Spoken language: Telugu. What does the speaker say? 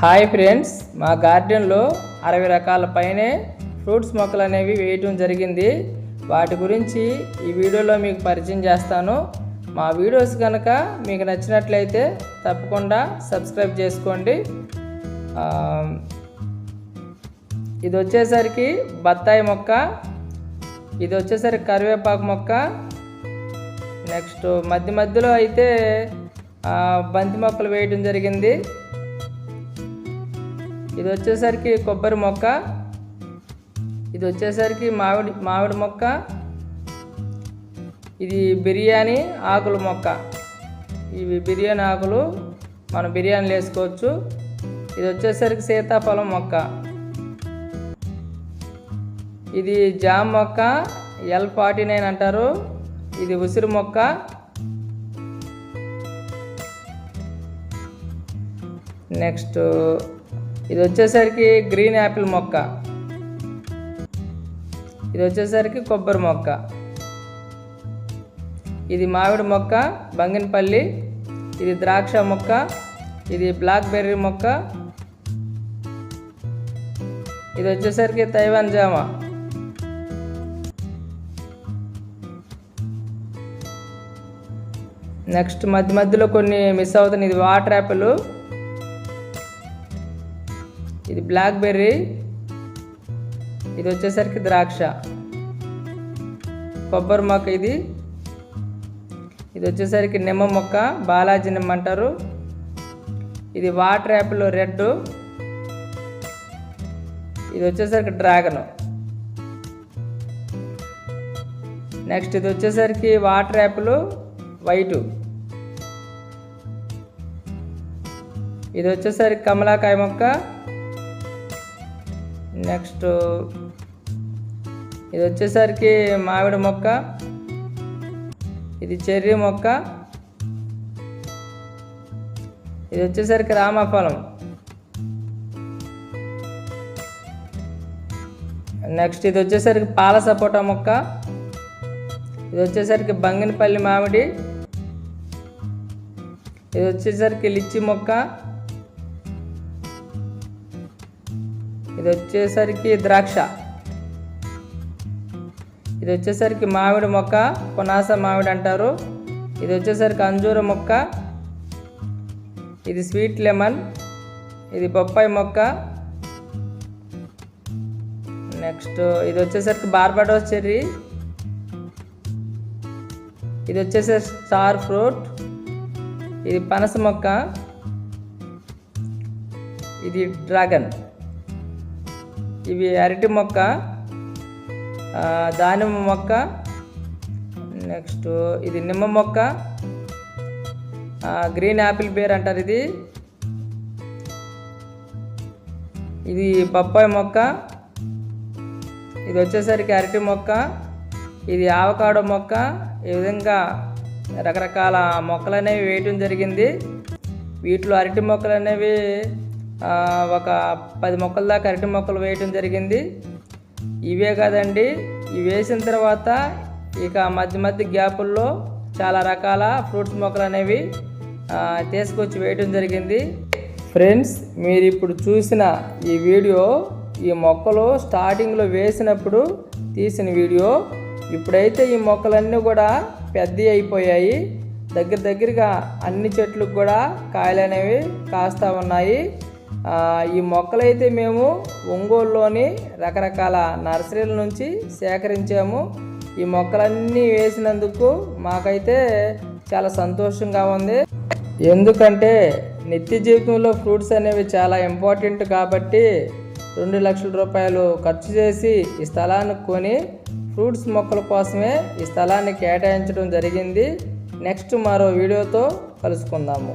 హాయ్ ఫ్రెండ్స్ మా గార్డెన్లో అరవై రకాల పైనే ఫ్రూట్స్ మొక్కలు అనేవి వేయటం జరిగింది. వాటి గురించి ఈ వీడియోలో మీకు పరిచయం చేస్తాను. మా వీడియోస్ కనుక మీకు నచ్చినట్లయితే తప్పకుండా సబ్స్క్రైబ్ చేసుకోండి. ఇది వచ్చేసరికి బత్తాయి మొక్క ఇది వచ్చేసరికి కరివేపాకు మొక్క నెక్స్ట్ మధ్య మధ్యలో అయితే బంతి మొక్కలు వేయడం జరిగింది. ఇది వచ్చేసరికి కొబ్బరి మొక్క. ఇది వచ్చేసరికి మామిడి మామిడి మొక్క. ఇది బిర్యానీ ఆకుల మొక్క. ఇవి బిర్యానీ ఆకులు. మనం బిర్యానీలు వేసుకోవచ్చు. ఇది వచ్చేసరికి సీతాఫలం మొక్క. ఇది జామ్ మొక్క. ఎల్ ఫార్టీ నైన్ అంటారు. ఇది ఉసిరి మొక్క. నెక్స్ట్ ఇది వచ్చేసరికి గ్రీన్ యాపిల్ మొక్క. ఇది వచ్చేసరికి కొబ్బరి మొక్క. ఇది మామిడి మొక్క బంగినపల్లి. ఇది ద్రాక్ష మొక్క ఇది బ్లాక్ బెర్రీ మొక్క. ఇది వచ్చేసరికి తైవాన్ జామ. నెక్స్ట్ మధ్య మధ్యలో కొన్ని మిస్ అవుతుంది ఇది వాటర్ యాపిల్. ఇది బ్లాక్ బెర్రీ ఇది వచ్చేసరికి ద్రాక్ష. కొబ్బరి మొక్క ఇది. ఇది వచ్చేసరికి నిమ్మ మొక్క బాలాజీ నిమ్మ అంటారు. ఇది వాటర్ యాపిల్ రెడ్ ఇది వచ్చేసరికి డ్రాగన్ నెక్స్ట్ ఇది వచ్చేసరికి వాటర్ యాపిల్ వైటు ఇది వచ్చేసరికి కమలాకాయ మొక్క. నెక్స్ట్ ఇది వచ్చేసరికి మామిడి మొక్క. ఇది చెర్రీ మొక్క. ఇది వచ్చేసరికి రామఫలం. నెక్స్ట్ ఇది వచ్చేసరికి పాల సపోటా మొక్క. ఇది వచ్చేసరికి బంగినపల్లి మామిడి. ఇది వచ్చేసరికి లిచ్చి మొక్క. ఇది వచ్చేసరికి ద్రాక్ష. ఇది వచ్చేసరికి మామిడి మొక్క కొనాస మామిడి అంటారు. ఇది వచ్చేసరికి అంజూర మొక్క. ఇది స్వీట్ లెమన్. ఇది బొప్పాయి మొక్క. నెక్స్ట్ ఇది వచ్చేసరికి బార్బడోస్ చెర్రీ. ఇది వచ్చేసరికి స్టార్ ఫ్రూట్. ఇది పనస మొక్క. ఇది డ్రాగన్. ఇవి అరటి మొక్క దానిమ్మ మొక్క నెక్స్ట్ ఇది నిమ్మ మొక్క గ్రీన్ యాపిల్ బేర్ అంటారు ఇది. ఇది బొప్పాయి మొక్క ఇది వచ్చేసరికి అరటి మొక్క ఇది ఆవకాడో మొక్క ఈ విధంగా రకరకాల మొక్కలు అనేవి వేయటం జరిగింది. వీటిలో అరటి మొక్కలు అనేవి ఒక పది మొక్కల దాకా అరటి మొక్కలు వేయటం జరిగింది. ఇవే కాదండి ఇవి వేసిన తర్వాత ఇక మధ్య మధ్య గ్యాపుల్లో చాలా రకాల ఫ్రూట్స్ మొక్కలు అనేవి తీసుకొచ్చి వేయటం జరిగింది. ఫ్రెండ్స్ మీరు ఇప్పుడు చూసిన ఈ వీడియో ఈ మొక్కలు స్టార్టింగ్లో వేసినప్పుడు తీసిన వీడియో ఇప్పుడైతే ఈ మొక్కలన్నీ కూడా పెద్ద అయిపోయాయి. దగ్గర దగ్గరగా అన్ని చెట్లకు కూడా కాయలు అనేవి కాస్తూ ఉన్నాయి. ఈ మొక్కలైతే మేము ఒంగోలులోని రకరకాల నర్సరీల నుంచి సేకరించాము. ఈ మొక్కలన్నీ వేసినందుకు మాకైతే చాలా సంతోషంగా ఉంది. ఎందుకంటే నిత్య జీవితంలో ఫ్రూట్స్ అనేవి చాలా ఇంపార్టెంట్ కాబట్టి రెండు లక్షల రూపాయలు ఖర్చు చేసి ఈ స్థలాన్ని కొని ఫ్రూట్స్ మొక్కల కోసమే ఈ స్థలాన్ని కేటాయించడం జరిగింది. నెక్స్ట్ మరో వీడియోతో కలుసుకుందాము.